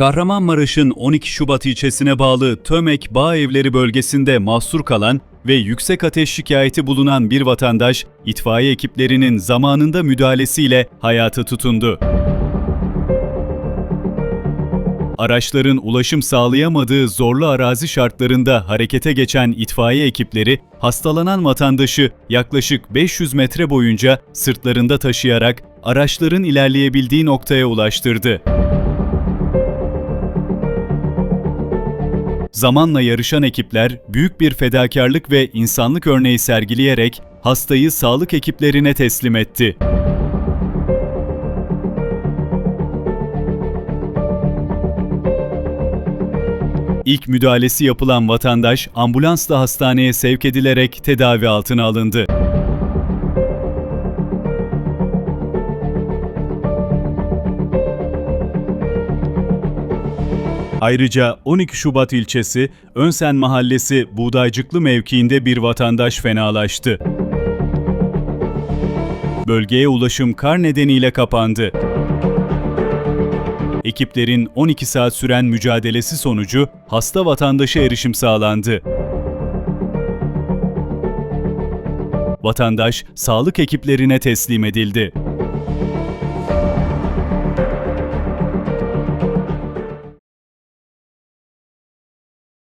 Kahramanmaraş'ın 12 Şubat ilçesine bağlı Tömek Bağ Evleri bölgesinde mahsur kalan ve yüksek ateş şikayeti bulunan bir vatandaş, itfaiye ekiplerinin zamanında müdahalesiyle hayata tutundu. Araçların ulaşım sağlayamadığı zorlu arazi şartlarında harekete geçen itfaiye ekipleri hastalanan vatandaşı yaklaşık 500 metre boyunca sırtlarında taşıyarak araçların ilerleyebildiği noktaya ulaştırdı. Zamanla yarışan ekipler büyük bir fedakarlık ve insanlık örneği sergileyerek hastayı sağlık ekiplerine teslim etti. İlk müdahalesi yapılan vatandaş ambulansla hastaneye sevk edilerek tedavi altına alındı. Ayrıca 12 Şubat ilçesi Önsen Mahallesi Buğdaycıklı mevkiinde bir vatandaş fenalaştı. Bölgeye ulaşım kar nedeniyle kapandı. Ekiplerin 12 saat süren mücadelesi sonucu hasta vatandaşa erişim sağlandı. Vatandaş sağlık ekiplerine teslim edildi.